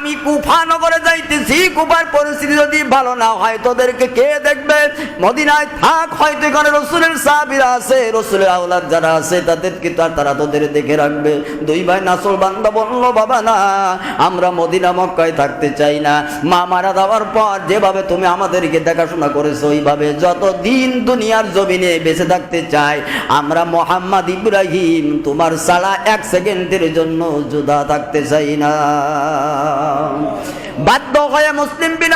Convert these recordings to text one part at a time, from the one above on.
আমি কুফা নগরে যাইতেছি, কুফার পরিস্থিতি যদি ভালো না হয়, তোদেরকে কে দেখবে? মদিনায় থাক, হয়তো এখানে রসুলের সাহাবিরা আছে, রসুলের আওলাদ যারা আছে, তাদেরকে তার তারা তোদের দেখে রাখবে। দুই ভাই নাসল বান্দা বলল, বাবা না, আমরা মদিনা মক্কায় থাকতে চাই না। মা মারা যাওয়ার পর যেভাবে তুমি আমাদেরকে দেখাশোনা করেছ, ওইভাবে যত দিন দুনিয়ার জমিনে বেঁচে থাকতে চাই, আমরা মোহাম্মদ ইব্রাহিম, তোমার সালা এক সেকেন্ডের জন্য জুদা থাকতে চাই না। বাধ্য হয়ে মুসলিম বিন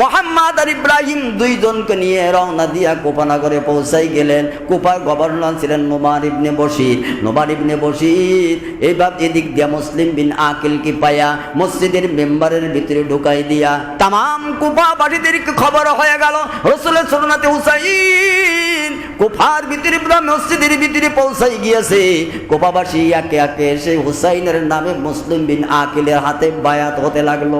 মোহাম্মদ আর ইব্রাহিম দুইজনকে নিয়ে রওনা দিয়া কোপানগরে পৌঁছাই গেলেন। কুপার গভর্নর ছিলেন নোমান ইবনে বশির। নোমান ইবনে বশির এইবার এদিক দিয়া মুসলিম বিন আকিলকে পায়া? মসজিদের মেম্বারের ভিতরে ঢুকাই দিয়া তাম কুপাবাসীদেরকে খবর হয়ে গেল, রসুলের সরনাতে হুসাইন কুফার ভিতরে মসজিদের ভিতরে পৌঁছাই গিয়েছে। কোপাবাসী একে একে এসে হুসাইনের নামে মুসলিম বিন আকিলের হাতে বায়াত হতে লাগল।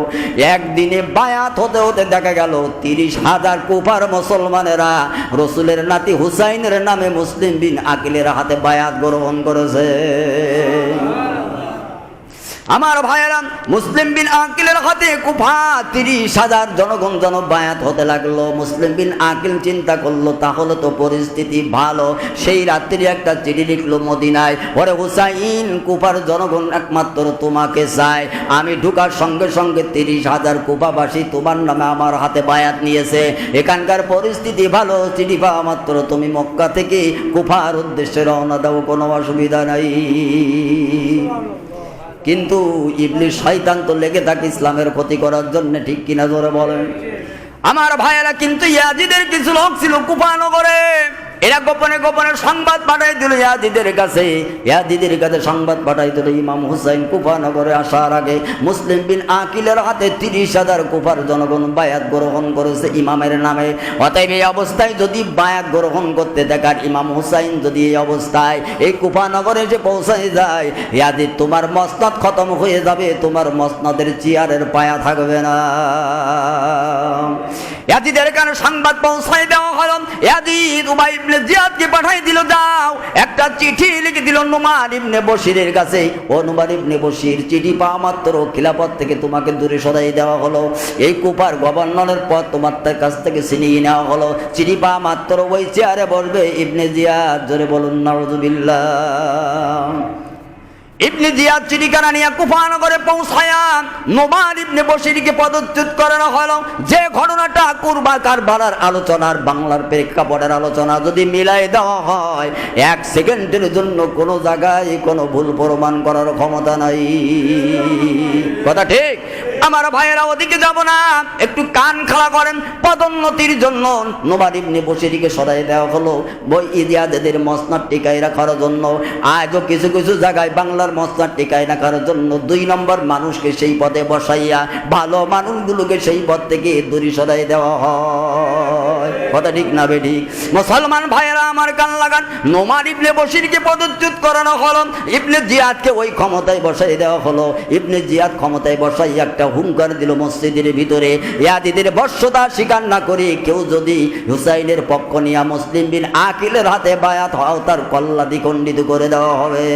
একদিনে বায়াত হতে হতে দেখা গেল, তিরিশ হাজার কুফার মুসলমানেরা রসুলের নাতি হুসাইনের নামে মুসলিম বিন আকিলের হাতে বায়াত গ্রহণ করেছে। আমার ভাইয়েরা, মুসলিম বিন আকিলের হাতে কুফা তিরিশ হাজার জনগণ জন বায়াত হতে লাগল। মুসলিম বিন আকিল চিন্তা করল, তাহলে তো পরিস্থিতি ভালো। সেই রাত্রি একটা চিঠি লিখলো মদিনায়, ওরে হুসাইন, কুফার জনগণ একমাত্র তোমাকে চায়। আমি ঢুকার সঙ্গে সঙ্গে তিরিশ হাজার কুফাবাসী তোমার নামে আমার হাতে বায়াত নিয়েছে। এখানকার পরিস্থিতি ভালো, চিঠি পাওয়া মাত্র। তুমি মক্কা থেকে কুফার উদ্দেশ্যে রওনা দাও, কোনো অসুবিধা নাই। কিন্তু ইবলি শয়তান তো লেগে থাকে ইসলামের ক্ষতি করার জন্য, ঠিক কিনা জোরে বলেন? আমার ভাইয়েরা কিন্তু ইয়াজিদের কিছু লোক ছিল কুপানগরে এরা গোপনে গোপনে সংবাদ পাঠাই দিল ইয়াদিদের কাছে। ইয়াদিদের কাছে সংবাদ পাঠাই দিল ইমাম হুসাইন কুফানগরে আসার আগে। মুসলিম বিন আকিলের হাতে তিরিশ হাজার কুফার জনগণ বায়াত গ্রহণ করেছে ইমামের নামে। অতএব এই অবস্থায় যদি বায়াত গ্রহণ করতে দেখার ইমাম হুসাইন যদি এই অবস্থায় এই কুফানগরে যে পৌঁছায় যায় ইয়াদি তোমার মসনদ খতম হয়ে যাবে, তোমার মসনদের চেয়ারের পায়া থাকবে না। ইয়াদিদের কারণে সংবাদ পৌঁছায় দেওয়া হলো। ইয়াদিদ উবাই ইবনে জিয়াদকে পাঠাই দিল দাও একটা চিঠি লিখে দিল নুমান ইবনে বশিরের কাছে। ও নুমান ইবনে বশির, চিঠি পাওয়া মাত্র খিলাফত থেকে তোমাকে দূরে সরাই দেওয়া হলো। এই কুপার গভর্নরের পর তোমার তার কাছ থেকে ছিনিয়ে নেওয়া হলো। চিঠি পাওয়া মাত্র ওই চেয়ারে বসবে ইবনে জিয়াদ। জোরে বলুন, নাউজুবিল্লাহ। ইবনে জিয়াদ চিঠিখানা নিয়ে কুফানগরে পৌঁছায়া নোমান ইবনে বশিরকে পদচ্যুত করানো হলো। যে ঘটনাটা কুরবা কারবালার আলোচনার, বাংলার প্রেক্ষাপটের আলোচনা যদি মিলাই দেওয়া হয়, এক সেকেন্ডের জন্য কোনো জায়গায় কোনো ভুল প্রমাণ করার ক্ষমতা নাই। কথা ঠিক? আমার ভাইয়েরা ওদিকে যাব না। একটু কান খাড়া করেন, পদোন্নতির জন্য। নোবার ইবনে বসিরিকে সরাই দেওয়া হলো। বই ইদিয়াদের মসনার টিকাই রাখার জন্য। আজও কিছু কিছু জায়গায় বাংলার মসনার টিকাই রাখার জন্য। দুই নম্বর মানুষকে সেই পদে বসাইয়া, ভালো মানুষগুলোকে সেই পদ থেকে দূরে সরাই দেওয়া হয়। কথা ঠিক না বেঠিক মুসলমান ভাইয়েরা, আমার কান লাগান। নোমান ইবনে বশিরকে পদচ্যুত করানো হলো। ইবনে জিয়াদকে ওই ক্ষমতায় বসাই দেওয়া হলো। ইবনে জিয়াদ ক্ষমতায় বসাই একটা হুঙ্কার দিল মসজিদের ভিতরে। ইয়াদিদের বর্ষতা স্বীকার না করে কেউ যদি হুসাইনের পক্ষ নিয়ে মুসলিম বিন আকিলের হাতে বায়াত হও, তার কল্লা দ্বিখণ্ডিত করে দেওয়া হবে।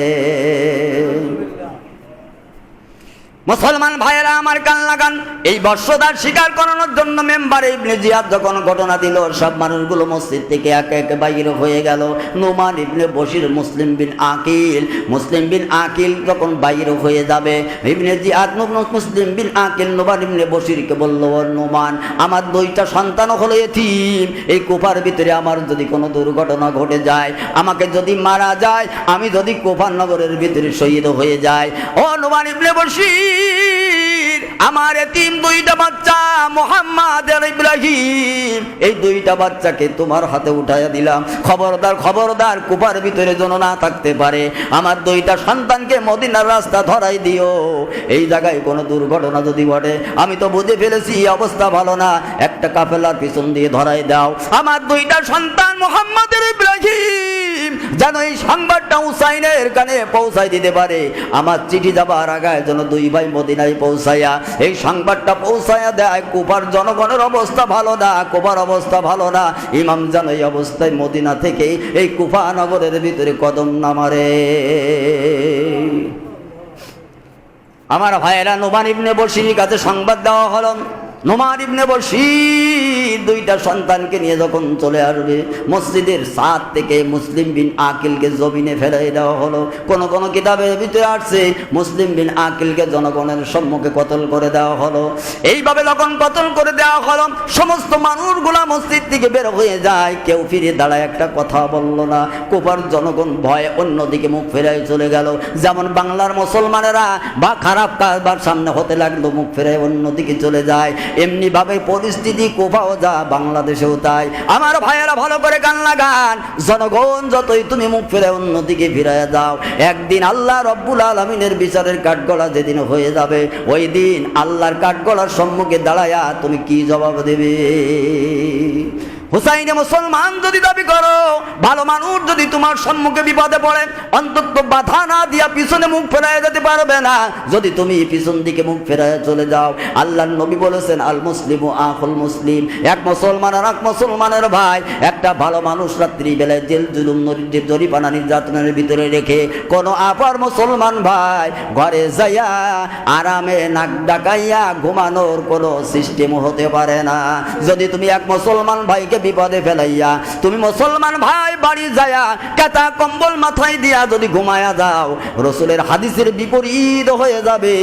মুসলমান ভাইয়েরা, আমার কান লাগান। এই বর্ষদার স্বীকার করানোর জন্য মেম্বার ইবনে জিয়াদ যখন ঘটনা দিল, সব মানুষগুলো মসজিদ থেকে একে একে বাইরে হয়ে গেল। নোমান ইবনে বশির, মুসলিম বিন আকিল। মুসলিম বিন আকিল যখন বাইরে হয়ে যাবে, ইবনে জিয়াদ মুসলিম বিন আকিল নোমান ইবনে বশিরকে বলল, "ও নোমান, আমার দুইটা সন্তান হলো এতিম। এই কুফার ভিতরে আমার যদি কোনো দুর্ঘটনা ঘটে যায়, আমাকে যদি মারা যায়, আমি যদি কুফার নগরের ভিতরে শহীদ হয়ে যায় ও নোমান ইবনে বশির আমার এতিম দুইটা বাচ্চা মোহাম্মদ ইব্রাহিম। এই দুইটা বাচ্চাকে তোমার হাতে উঠাইয়া দিলাম। খবরদার খবরদার, কুপার ভিতরে যেন না থাকতে পারে। আমার দুইটা সন্তানকে মদিনার রাস্তা ধরাই দিও। এই জায়গায় কোনো দুর্ঘটনা যদি ঘটে, আমি তো বুঝে ফেলেছি অবস্থা ভালো না। একটা কাফেলার পিছন দিয়ে ধরাই দাও। আমার দুইটা সন্তান মোহাম্মদের ইব্রাহিম। যেন এই সংবাদটা হুসাইনের কানে পৌঁছাই দিতে পারে। আমার চিঠি যাবার আগায় যেন দুই ভাই মদিনায় পৌঁছাইয়া এই সংবাদটা পৌঁছাইয়া দেয় কুপার জনগণের অবস্থা ভালো না কুপার অবস্থা ভালো না। ইমাম যেন এই অবস্থায় মদিনা থেকে এই কুফা নগরের ভিতরে কদম না মারে। আমার ভাইয়েরা নোমান ইবনে কাছে সংবাদ দেওয়া হলো। নোমান ইবনে বসির দুইটা সন্তানকে নিয়ে যখন চলে আসবে, মসজিদের সাত থেকে মুসলিম বিন আকিলকে জমিনে ফেলাই দেওয়া হলো। কোন কোন কিতাবের ভিতরে আসছে, মুসলিম বিন আকিলকে জনগণের সম্মুখে কতল করে দেওয়া হলো। এইভাবে যখন কতল করে দেওয়া হলো, সমস্ত মানুষগুলা মসজিদ থেকে বের হয়ে যায়, কেউ ফিরে দাঁড়ায়, একটা কথা বলল না। কোপার জনগণ ভয়ে অন্যদিকে মুখ ফেরাই চলে গেল। যেমন বাংলার মুসলমানেরা বা খারাপ কারবার সামনে হতে লাগল, মুখ ফেরাই অন্যদিকে চলে যায়। এমনি ভাবে পরিস্থিতি কোপাও যা, বাংলাদেশেও তাই। আমার ভাইয়েরা ভালো করে গান লাগান। জনগণ, যতই তুমি মুখ ফেরে অন্যদিকে ফিরাইয়া যাও একদিন আল্লাহ রব্বুল আলমিনের বিচারের কাঠগড়া যেদিন হয়ে যাবে, ওই দিন আল্লাহর কাঠগড়ার সম্মুখে দাঁড়ায়া তুমি কি জবাব দেবে? হুসাইনে, মুসলমান যদি দাবি করো, ভালো মানুষ যদি তোমার সম্মুখে বিপদে পড়ে, অন্তত বাধা না দিয়া পিছনে মুখ ফেরায় যেতে পারবে না। যদি তুমি পিছন দিকে মুখ ফেরায় চলে যাও আল্লাহ নবী বলেছেন, আল মুসলিম ও আহুল মুসলিম। এক মুসলমান আর এক মুসলমানের ভাই, একটা ভালো মানুষ রাত্রি বেলায় জেল জুলুম জরিপানা নির্যাতনের ভিতরে রেখে, কোনো আপার মুসলমান ভাই ঘরে যাইয়া আরামে নাক ডাকাইয়া ঘুমানোর কোনো সিস্টেম হতে পারে না। যদি তুমি এক মুসলমান ভাইকে বিপদে ফেলাইয়া, তুমি মুসলমান ভাই, বাড়ি যায়া কেতা কম্বল মাথায় দিয়া যদি ঘুমায়া যাও, রসুলের হাদিসের বিপরীত হয়ে যাবে।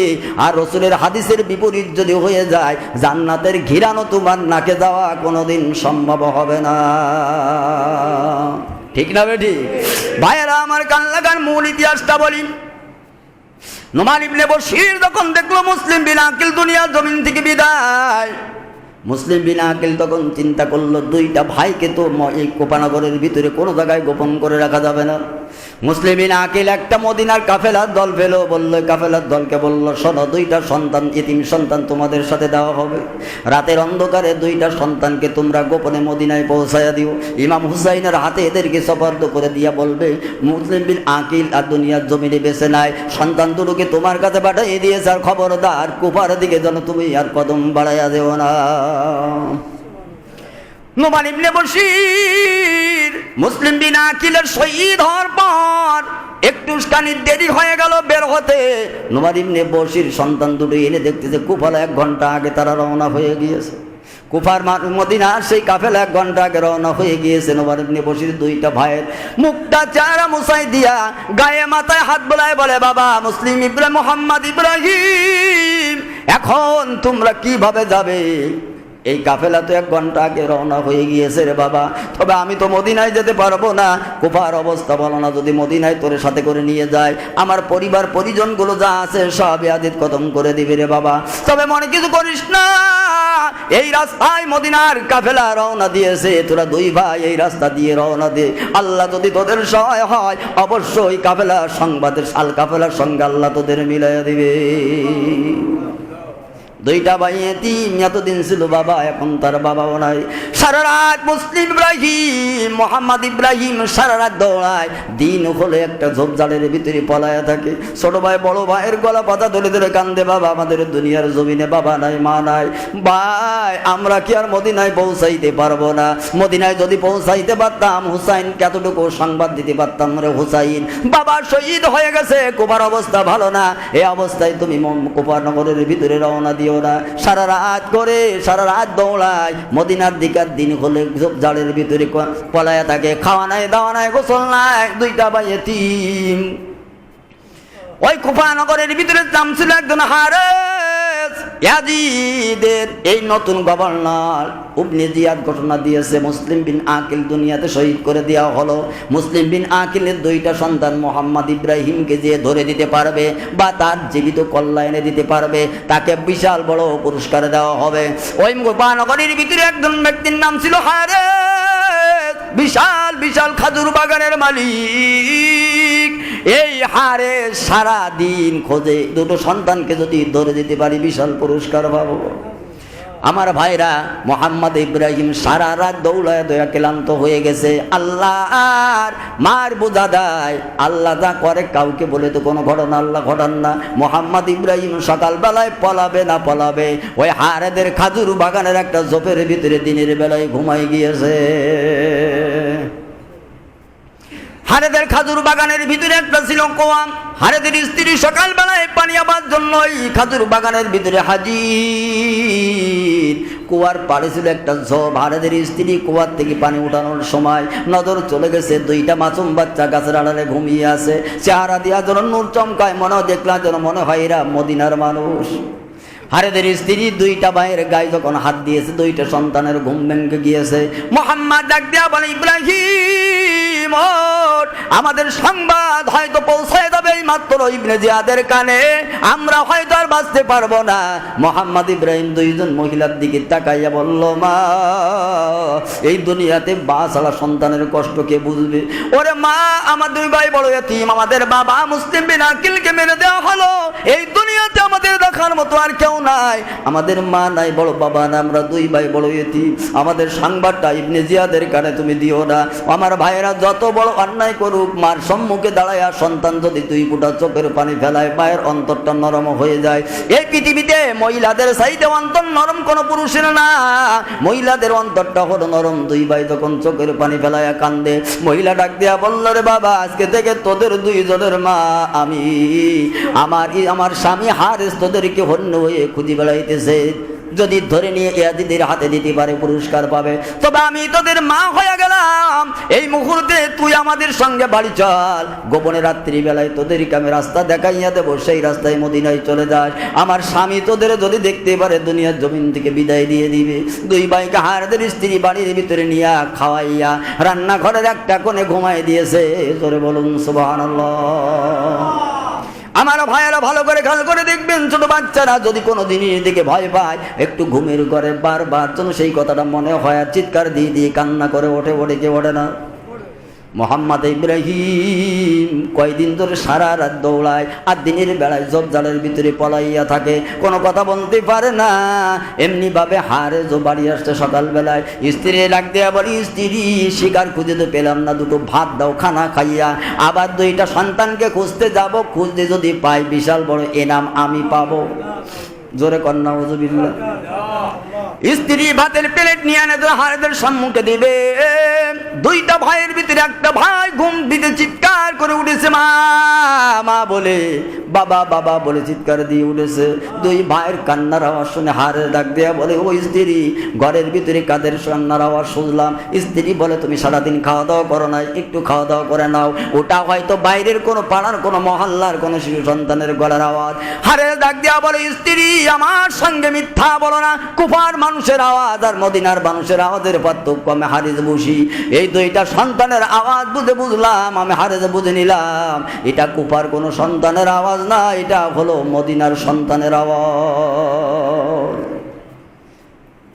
আর রসুলের হাদিসের বিপরীত যদি হয়ে যায়, জান্নাতের ঘিরানো তোমার নাকে যাওয়া কোনোদিন সম্ভব হবে না। ঠিক না বেটি? ভাইয়েরা, আমার কান লাগান মূল ইতিহাসটা বলি। নোমান ইবনে বশির যখন দেখল মুসলিম বিনা আকিল দুনিয়ার জমিন থেকে বিদায় মুসলিম বিন আকিল তখন চিন্তা করল, দুইটা ভাইকে তো এই কোপানগরের ভিতরে কোনো জায়গায় গোপন করে রাখা যাবে না। মুসলিম বিন আকিল একটা মদিনার কাফেলার দল ফেলো, বলল কাফেলার দলকে বলল, শোনো, দুইটা সন্তান ইতিম সন্তান তোমাদের সাথে দেওয়া হবে? রাতের অন্ধকারে দুইটা সন্তানকে তোমরা গোপনে মদিনায় পৌঁছায়া দিও। ইমাম হুসাইনের হাতে এদেরকে সফর্দ করে দিয়া বলবে, মুসলিম বিন আকিল আর দুনিয়ার জমিনে বেছে নাই। সন্তান দুটোকে তোমার কাছে পাঠাই দিয়েছে আর খবরদার কুপার দিকে যেন তুমি আর কদম বাড়াইয়া দেও না। নোমান ইবনে বশির মুসলিম বিন আকিলের শহীদ হওয়ার পর একটু খানিক দেরি হয়ে গেল বের হতে। নোমান ইবনে বশির সন্তান দুটো এনে দেখতেছে কুফালা এক ঘণ্টা আগে তারা রওনা হয়ে গিয়েছে। কুফার মা- মদিনার সেই কাফেলা এক ঘণ্টা আগে রওনা হয়ে গিয়েছে। নোমান ইবনে বশির দুইটা ভাইয়ের মুখটা চারা মুসাই দিয়া গায়ে মাথায় হাত বোলায় বলে, বাবা, মুসলিম ইব্রাহিম মোহাম্মদ ইব্রাহিম, এখন তোমরা কীভাবে যাবে? এই কাফেলা তো এক ঘণ্টা আগে রওনা হয়ে গিয়েছে রে বাবা। তবে আমি তো মদিনায় যেতে পারব না। কুফার অবস্থা বলো না, যদি মদিনায় তোরে সাথে করে নিয়ে যায়, আমার পরিবার, পরিজনগুলো যা আছে সব আদিত খতম করে দিবে রে বাবা। তবে মনে কিছু করিস না, এই রাস্তায় মদিনার কাফেলা রওনা দিয়েছে। তোরা দুই ভাই এই রাস্তা দিয়ে রওনা দে। আল্লাহ যদি তোদের সহায় হয়, অবশ্যই কাফেলার সংবাদের সাল কাফেলার সঙ্গে আল্লাহ তোদের মিলাইয়া দিবে। দুইটা ভাই এতিম, এতদিন ছিল বাবা, এখন তার বাবাও নাই। সারা রাত মুসলিম ইব্রাহিম, মোহাম্মদ ইব্রাহিম সারা রাত দৌড়ায়। দিন হলে একটা ঝোপঝাড়ের ভিতরে পলায়া থাকে। ছোট ভাই, বড় ভাইয়ের গলা পাতা ধরে ধরে কান্দে, বাবা, আমাদের দুনিয়ার জমিনে বাবা নাই, মা নাই। ভাই, আমরা কি আর মদিনায় পৌঁছাইতে পারব না? মদিনায় যদি পৌঁছাইতে পারতাম হুসাইন কতটুকু সংবাদ দিতে পারতাম রে হুসাইন। বাবা, শহীদ হয়ে গেছে, কুমার অবস্থা ভালো না। এই অবস্থায় তুমি কুপার নগরের ভিতরে রওনা দিও না সারা রাত করে, সারা রাত দৌড়ায়। মদিনার দিকার দিন হলে সব জালের ভিতরে পলায় থাকে। খাওয়া নাই, দাওয়া নাই, গোসল নাই, দুইটা বাইয়ে তিন। ওই কুফানগরের ভিতরে জামছিল একজন হারেস ইয়াজিদের এই নতুন গভর্নর উবনে জিয়াদ ঘটনা দিয়েছে। মুসলিম বিন আকিল দুনিয়াতে শহীদ করে দেওয়া হলো। মুসলিম বিন আকিলের দুইটা সন্তান মোহাম্মদ ইব্রাহিমকে যে ধরে দিতে পারবে বা তার জীবিত কল্যাণে দিতে পারবে, তাকে বিশাল বড় পুরস্কার দেওয়া হবে। ওই গোপানগরের ভিতরে একজন ব্যক্তির নাম ছিল হারেস। বিশাল বিশাল খাজুর বাগানের মালিক। এই হারে সারা দিন খোঁজে, দুটো সন্তানকে যদি ধরে দিতে পারি, বিশাল পুরস্কার পাবো। আমার ভাইরা মোহাম্মদ ইব্রাহিম সারা রাত দৌড়ায় দয়া ক্লান্ত হয়ে গেছে। আল্লাহ আর মার বোঝা দেয়। আল্লাহ যা করে, কাউকে বলে তো কোনো ঘটনা আল্লাহ ঘটান না। মোহাম্মদ ইব্রাহিম সকালবেলায় পলাবে না পলাবে, ওই হারেদের খাজুর বাগানের একটা জোপের ভিতরে দিনের বেলায় ঘুমাই গিয়েছে। হারেদের খাজুর বাগানের ভিতরে একটা ছিল কোয়া হারেদের স্ত্রী সকালবেলায় পানি আবার জন্য খাজুর বাগানের ভিতরে হাজির। কুয়ার পাড়ে ছিল একটা ঝোপ। হারেদের স্ত্রী কুয়ার থেকে পানি উঠানোর সময় নজর চলে গেছে। দুইটা মাসুম বাচ্চা গাছের আড়ালে ঘুমিয়ে আছে। চেহারা দিয়া যেন নূর চমকায় মনে দেখলাম যেন মনে হয় এরা মদিনার মানুষ। হারেদের স্ত্রী দুইটা ভাইয়ের গায়ে যখন হাত দিয়েছে, দুইটা সন্তানের ঘুম ভেঙে গিয়েছে। মোহাম্মদ ডাক দেয়া বলে, ইব্রাহিম! ওঠ, আমাদের সংবাদ হয়তো পৌঁছায় যাবে এই মাত্র ইবনে জিয়াদের কানে। আমরা হয়তো আর বাঁচতে পারব না। মোহাম্মদ ইব্রাহিম দুইজন মহিলার দিকে তাকাইয়া বলল মা এই দুনিয়াতে বা ছাড়া সন্তানের কষ্ট কে বুঝবে? ওরে মা আমার দুই ভাই বড় এতিম আমাদের বাবা মুসলিম বিন আকিলকে মেরে দেওয়া হলো। এই দুনিয়াতে আমাদের দেখার মতো আর কেউ নাই। আমাদের মা নাই বড় বাবা না আমরা দুই ভাই বড় এতিম। আমাদের সংবাদটা ইবনে জিয়াদের কানে তুমি দিও না। আমার ভাইয়েরা যত বড় অন্যায় করুক, মার সম্মুখে দাঁড়ায় সন্তান যদি দুই ফুটা চোখের পানি ফেলায়, মায়ের অন্তরটা নরম হয়ে যায়। এই পৃথিবীতে মহিলাদের সাইডে অন্তর নরম কোনো পুরুষের না। মহিলাদের অন্তরটা হলো নরম। দুই ভাই যখন চোখের পানি ফেলায় কান্দে, মহিলা ডাক দেয়া বলল, রে বাবা, আজকে থেকে তোদের দুইজনের মা, আমি আমার আমার স্বামী হারেস তোদেরকে হন্য হয়ে খুঁজি বেড়াইতেছে। যদি ধরে নিয়ে ইয়াদিদের হাতে দিতে পারে, পুরস্কার পাবে। তবে আমি তোদের মা হয়ে গেলাম। এই মুহূর্তে তুই আমাদের সঙ্গে বাড়ি চল। গোপনে রাত্রি বেলায় তোদেরকে আমি রাস্তা দেখাইয়া দেবো, সেই রাস্তায় মদিনায় চলে যাস। আমার স্বামী তোদের যদি দেখতে পারে, দুনিয়ার জমিন থেকে বিদায় দিয়ে দিবে। দুই ভাইকে হারদের স্ত্রী বাড়ির ভিতরে নিয়া খাওয়াইয়া রান্নাঘরের একটা কোণে ঘুমাই দিয়েছে। তোরে বলুন, সুবহানাল্লাহ। আমার ভাইয়েরা ভালো করে খেয়াল করে দেখবেন, ছোট বাচ্চারা যদি কোনো জিনিস দিকে ভয় পায়, একটু ঘুমের ঘরে বারবার, যেন সেই কথাটা মনে হয় আর চিৎকার দিয়ে দিয়ে কান্না করে ওঠে ওঠে কে ওঠে না। মোহাম্মদ ইব্রাহিম কয়দিন ধরে সারা রাত দৌড়ায় আর দিনের বেলায় জবজালের ভিতরে পলাইয়া থাকে। কোনো কথা বলতে পারে না। এমনি ভাবে হারে জো বাড়ি আসছে সকালবেলায়। স্ত্রী ডাক দেয়া বলি, স্ত্রী শিকার খুঁজে তো পেলাম না, দুটো ভাত দাও, খানা খাইয়া। আবার দুইটা সন্তানকে খুঁজতে যাব, খুঁজতে যদি পাই বিশাল বড় এনাম আমি পাবো। জোরে কন্যা ওজুবিল্লা স্ত্রী ভাতের প্লেট নিয়ে এনে তোর হারেদের সম্মুখে দিবে। দুইটা ভাইয়ের ভিতরে একটা ভাই ঘুম দিতে চিৎকার করে উঠেছে, মা মা বলে, বাবা বাবা বলে চিৎকার দিয়ে উঠেছে। দুই ভাইয়ের কান্নার আওয়াজ শুনে হারে ডাক দেয়া বলে, ওই স্ত্রী, ঘরের ভিতরে কাদের কান্নার আওয়াজ শুনলাম? স্ত্রী বলে, তুমি সারাদিন খাওয়া দাওয়া করো নাই, একটু খাওয়া দাওয়া করে নাও। ওটা হয়তো বাইরের কোনো পাড়ার, কোনো মহল্লার, কোনো শিশু সন্তানের গলার আওয়াজ। হারে ডাক দেয়া বলে, স্ত্রী, আমার সঙ্গে মিথ্যা বলো না। কুফার মানুষের আওয়াজ আর মদিনার মানুষের আওয়াজের পার্থক্য, আমি হারিজ বুঝি। এই দুইটা সন্তানের আওয়াজ বুঝে বুঝলাম, আমি হারিজ বুঝে নিলাম। এটা কুপার কোনো সন্তানের আওয়াজ না, এটা হলো মদিনার সন্তানের আওয়াজ।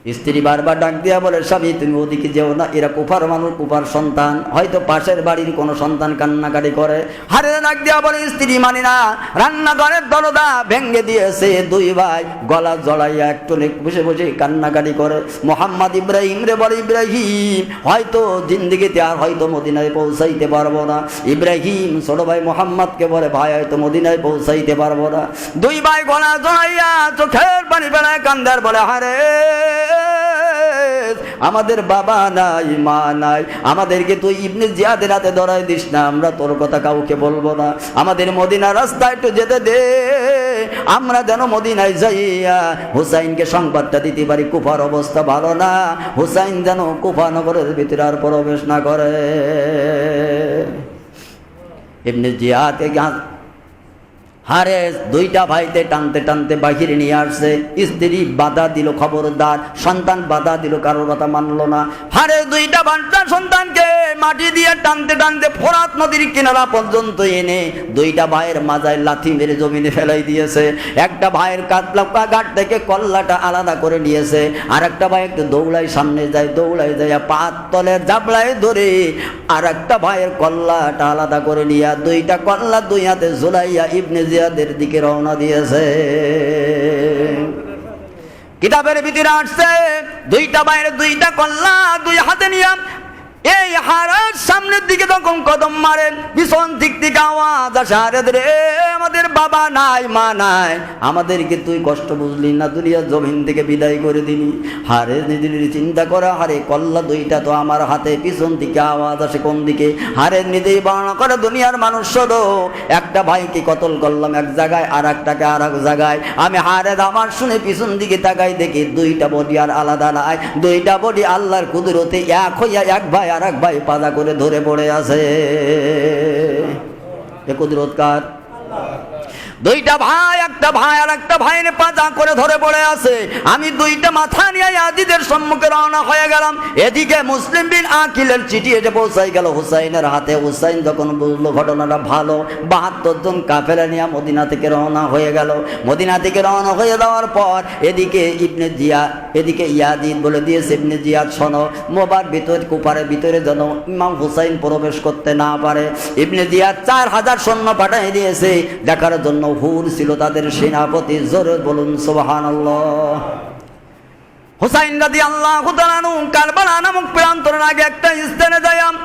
স্ত্রী বারবার ডাক দিয়া বলে, স্বামী, তুমি ওদিকে যেও না। এরা কুফার মানুষ, কুফার সন্তান। হয়তো পাশের বাড়ির কোনো সন্তান কান্নাকাটি করে। হারে ডাক দিয়া বলে, স্ত্রী মানি না। রান্নাঘরের দরদা ভেঙ্গে দিয়েছে দুই ভাই। গলা জড়াইয়া একটু বসে বসে কান্নাকাটি করে। মোহাম্মদ ইব্রাহিম রে বলে, ইব্রাহিম, হয়তো জিন্দিগিতে আর হয়তো মদিনায় পৌঁছাইতে পারব না। ইব্রাহিম, ছোট ভাই মোহাম্মদকে বলে, ভাই, হয়তো মদিনায় পৌঁছাইতে পারব না। দুই ভাই গলা জড়াইয়া চোখের পানি বেলায় কান্দার বলে, হারে আমাদের বাবা নাই, মা নাই। আমাদেরকে তুই ইবনে জিয়াদের হাতে ধরাই দিস না। আমরা তোর কথা কাউকে বলব না। আমাদের মদিনা রাস্তা একটু যেতে দে। আমরা যেন মদিনায় যাইয়া হুসাইনকে সংবাদটা দিতে পারি, কুফার অবস্থা ভালো না। হুসাইন যেন কুফা নগরের ভিতরে আর প্রবেশ না করে। এমনি জিয়াতে হারে দুইটা ভাইতে টানতে টানতে বাহিরে নিয়ে আসছে। স্ত্রী বাধা দিল খবরদার, সন্তান বাধা দিল, কারোর কথা মানলো না। হারে দুইটা বাচ্চা সন্তানকে মাটি দিয়ে টানতে টানতে ফোরাত নদীর কিনারা পর্যন্ত এনে দুইটা ভাইয়ের মাজায় লাথি মেরে জমিনে ফেলাই দিয়েছে। একটা ভাইয়ের কাতলা গাট থেকে কল্লাটা আলাদা করে নিয়েছে। আর একটা ভাই একটু দৌড়াই সামনে যায় দৌড়াই যায় পাত তলে জাবলায় ধরে আর একটা ভাইয়ের কল্লাটা আলাদা করে নিয়ে, দুইটা কল্লা দুই হাতে ঝুলাইয়া ইবনে জিয়াদের দিকে রওনা দিয়েছে। কিতাবের ভিতরে আসছে দুইটা বাইরে দুইটা কল্লা দুই হাতে নিয়ে এই হারার সামনের দিকে তখন কদম মারেন, পিছন দিক থেকে আওয়াজ আসে, আরে রে, আমাদের বাবা নাই, মা নাই। আমাদেরকে তুই কষ্ট বুঝলি না দুনিয়া জমিন থেকে বিদায় করে দিলি। হারে নিজের চিন্তা করা হারে কল্লা দুইটা তো আমার হাতে। পিছন দিকে আওয়াজ আসে কোন দিকে? হারে নিজেই বর্ণনা করে দুনিয়ার মানুষ, শোনো, একটা ভাইকে কতল করলাম এক জায়গায় আর একটাকে আর এক জায়গায়। আমি হারে আমার শুনে পিছন দিকে তাকাই দেখি দুইটা বডি আর আলাদা নাই। দুইটা বডি আল্লাহর কুদরতে এক হইয়া এক ভাই আর এক ভাই পাজা করে ধরে পড়ে আছে। এ কুদরত কার? দুইটা ভাই, একটা ভাই আর একটা ভাইয়ের পাজা করে ধরে পড়ে আছে। আমি দুইটা মাথা নিয়ে আজিদের সম্মুখে রওনা হয়ে গেলাম। এদিকে মুসলিম বিন আকিলের চিঠি এসে পৌঁছাই গেল হুসাইনের হাতে। হুসাইন যখন বুঝলো ঘটনাটা ভালো, বাহাত্তর জন কাফেলা নিয়ে মদিনা থেকে রওনা হয়ে গেল। মদিনা থেকে রওনা হয়ে যাওয়ার পর এদিকে ইবনে জিয়া এদিকে ইয়াদিদ বলে দিয়েছে, ইবনে জিয়াদ, শোনো, মোবার ভিতরে কুপারের ভিতরে যেন ইমাম হুসাইন প্রবেশ করতে না পারে। ইবনে জিয়াদ চার হাজার সৈন্য পাঠিয়ে দিয়েছে, দেখার জন্য হুর ছিল তাদের সেনাপতি, জোরে বলুন সোবাহান হুসাইন রাদি আল্লাহ কারবালা নামক প্রান্তরের আগে একটা স্থানে যাইয়াম।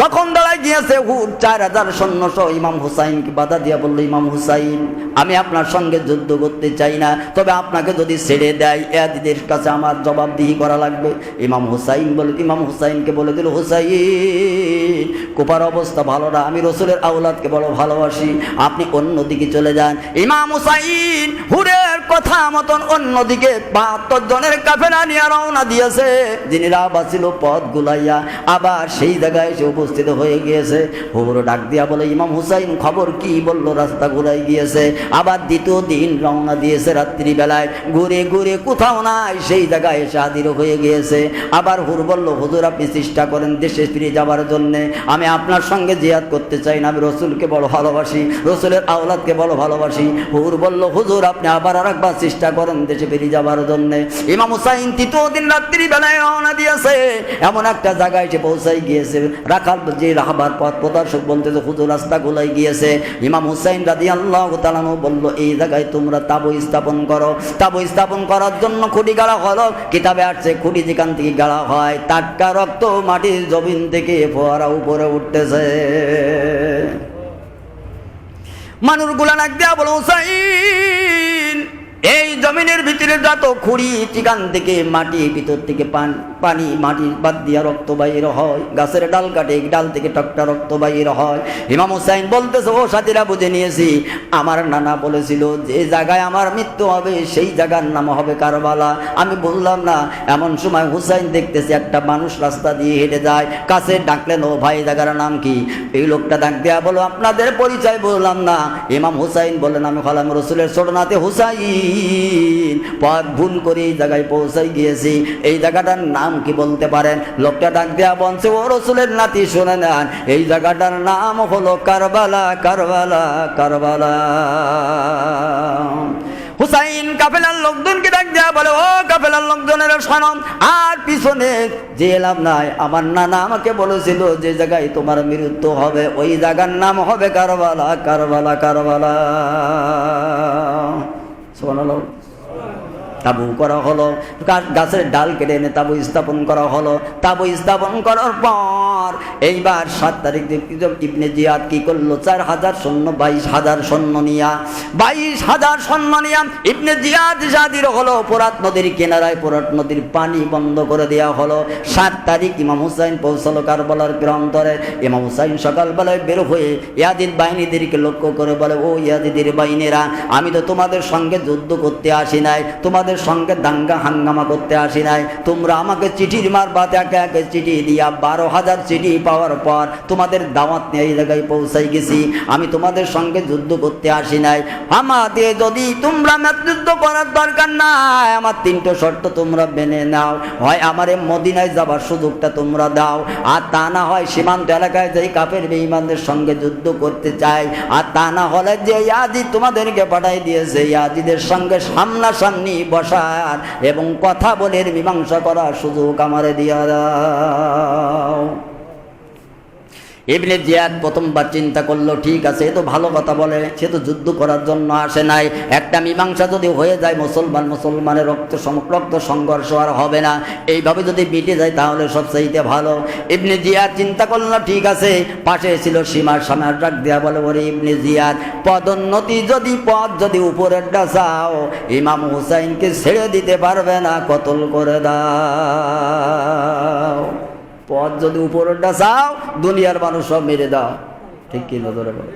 যখন দাঁড়ায় গিয়েছে চার হাজার সৈন্য সহ ইমাম হুসাইনকে বাধা দিয়া বলল, ইমাম হুসাইন, আমি আপনার সঙ্গে যুদ্ধ করতে চাই না, তবে আপনাকে যদি ছেড়ে দেয় এদের কাছে আমার জবাবদিহি করা লাগবে। ইমাম হুসাইন বলে, ইমাম হুসাইনকে বলে দিল, হুসাইন, কোপার অবস্থা ভালো না, আমি রসুলের আউলাদকে বড় ভালোবাসি, আপনি অন্যদিকে চলে যান। ইমাম হুসাইন হুরের কথা মতন অন্যদিকে বাহাত্তর জনের কাফেরা নিয়ে রওনা দিয়েছে, যিনি রাবা ছিল পথ গুলাইয়া, আবার সেই জায়গায় এসে উপস্থিত হয়ে গিয়েছে। হুবুর ডাক দিয়া বলে, ইমাম হুসাইন, খবর কি? বলল, রাস্তা ঘুরাই গিয়েছে। আবার দ্বিতীয় দিন রওনা দিয়েছে রাত্রি বেলায় ঘুরে ঘুরে কোথাও নাই, সেই জায়গায় এসে হাজির হয়ে গিয়েছে। আবার হুর বলল, হুজুর, আপনি চেষ্টা করেন দেশে ফিরে যাবার জন্যে। আমি আপনার সঙ্গে জিয়াদ করতে চাই না। আমি রসুলকে বড় ভালোবাসি, রসুলের আওলাদকে বড় ভালোবাসি। হুর বলল, হুজুর, আপনি আবার আর একবার চেষ্টা করেন দেশে ফিরে যাবার জন্যে। ইমাম হুসাইন তৃতীয় দিন রাত্রি বেলায় রওনা দিয়েছে। এমন একটা জায়গায় এসে পৌঁছাই গিয়েছে। রাখাল যে রাহাবার পথ প্রদর্শক হুজুর, রাস্তা গিয়েছে। ইমাম হুসাইন রাদি আল্লাহ তালানো বলল, এই জায়গায় তোমরা তাবু স্থাপন করো। তাবু স্থাপন করার জন্য খুঁটি গাড়া হলো, কিতাবে আসছে, খুঁটি যেখান থেকে গাড়া হয়, টাটকা রক্ত মাটির জমিন থেকে ফোয়ারা উপরে উঠতেছে। মানুষগুলা নাক দেয়া বলো, হুসাইন, এই জমিনের ভিতরে যত খুঁড়ি চিকান থেকে মাটি ভিতর থেকে পান পানি মাটি বাদ দিয়া রক্ত বাইর হয়। গাছের ডাল কাটে ডাল থেকে টকটা রক্ত বাইর হয়। ইমাম হুসাইন বলতেছে, ও সাথীরা, বুঝে নিয়েছি। আমার নানা বলেছিল, যে জায়গায় আমার মৃত্যু হবে, সেই জায়গার নাম হবে কারবালা। আমি বললাম, না, এমন সময় হুসাইন দেখতেছি একটা মানুষ রাস্তা দিয়ে হেঁটে যায়। কাছে ডাকলেন, ও ভাই জায়গার নাম কি? এই লোকটা ডাক দেয়া বলো আপনাদের পরিচয় বললাম না। ইমাম হুসাইন বললেন, আমি হলাম রসুলের ছোটনাতে হুসাইন। পথ ভুল করে এই জায়গায় পৌঁছাই গিয়েছি। এই জায়গাটার নাম কি বলতে পারেন? লোকটা ডাক দেয়া বলছে, ও রসুলের নাতি, শুনে নেন। এই জায়গাটার নাম হলো কারবালা কারবালা কারবালা। হুসাইন কাফেলার লোকজনকে ডাক দেয়া বলে, ও কাফেলার লোকজনের সনম আর পিছনে যে এলাম নাই। আমার নানা আমাকে বলেছিল যে জায়গায় তোমার মৃত্যু হবে, ওই জায়গার নাম হবে কারবালা কারবালা কারবালা। শোনালো তাবু করা হলো গাছের ডাল কেটে এনে তাবু স্থাপন করা হলো। তাবু স্থাপন করার পর, এইবার সাত তারিখ ইবনে জিয়াদ কি করল? চার হাজার সৈন্য, বাইশ হাজার সৈন্য নিয়া, বাইশ হাজার সৈন্য নিয়া ইবনে জিয়াদ জাদির হলো পোরাত নদীর কিনারায় পোরাত নদীর পানি বন্ধ করে দেওয়া হলো। সাত তারিখ ইমাম হুসাইন পৌঁছালো কারবালার প্রান্তরে। ইমাম হুসাইন সকালবেলায় বের হয়ে ইয়াদিদ বাহিনীদেরকে লক্ষ্য করে বলে, ও ইয়াদিদের বাহিনীরা, আমি তো তোমাদের সঙ্গে যুদ্ধ করতে আসি নাই। তোমাদের সঙ্গে দাঙ্গা হাঙ্গামা করতে আসি নাই। তোমরা আমাকে চিঠির মারফত একে একে চিঠি দিয়া বারো হাজার চিঠি পাওয়ার পর তোমাদের দাওয়াত নিয়ে এই জায়গায় পৌঁছাই গেছি। আমি তোমাদের সঙ্গে যুদ্ধ করতে আসি নাই। আমাদের যদি তোমরা নেতৃত্ব করার দরকার নাই, আমার তিনটে শর্ত তোমরা মেনে নাও। হয় আমার মদিনায় যাবার সুযোগটা তোমরা দাও, আর তা না হয় সীমান্ত এলাকায় যেই কাপের বেঈমানদের সঙ্গে যুদ্ধ করতে চাই, আর তা না হলে যে ইয়াদি তোমাদেরকে পাঠাই দিয়েছে ইয়াদিদের সঙ্গে সামনাসামনি বসার এবং কথা বলে মীমাংসা করার সুযোগ আমারে দিয়া দাও। ইবনে জিয়াদ প্রথমবার চিন্তা করল, ঠিক আছে, এ তো ভালো কথা বলে, সে তো যুদ্ধ করার জন্য আসে নাই। একটা মীমাংসা যদি হয়ে যায়, মুসলমান মুসলমানের রক্ত রক্ত সংঘর্ষ আর হবে না। এইভাবে যদি মিটে যায়, তাহলে সব চাইতে ভালো। ইবনে জিয়াদ চিন্তা করল, ঠিক আছে। পাশে ছিল সীমার সামনে ডাক দেওয়া বলে, ওরে ইবনে জিয়াদ, পদোন্নতি যদি পদ যদি উপরের চাও ইমাম হুসাইনকে ছেড়ে দিতে পারবে না, কতল করে দাও। পদ যদি উপরেরটা চাও, দুনিয়ার মানুষ সব মেরে দাও। ঠিক কি না ধরে বলো?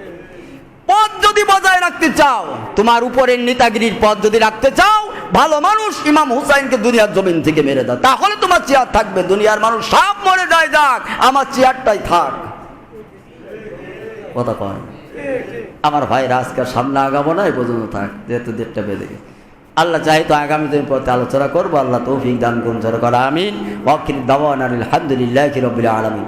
পদ যদি বজায় রাখতে চাও, তোমার উপরের নেতাগিরির পদ যদি রাখতে চাও, ভালো মানুষ ইমাম হুসাইনকে দুনিয়ার জমিন থেকে মেরে দাও। তাহলে তোমার চেয়ার থাকবে, দুনিয়ার মানুষ সব মরে যায় যাক, আমার চেয়ারটাই থাক। কথা কয় আমার ভাই আজকে সামনে আগাবো না এই পর্যন্ত থাক, যেহেতু দেড়টা বেঁধে গেছে। আল্লাহ চাই তো আগামী দিন পথে আলোচনা করব। আল্লাহ তৌফিক দান করুন করা, আমিন। ওয়াকির দাওয়ান আলহামদুলিল্লাহ রবিল আলমিন।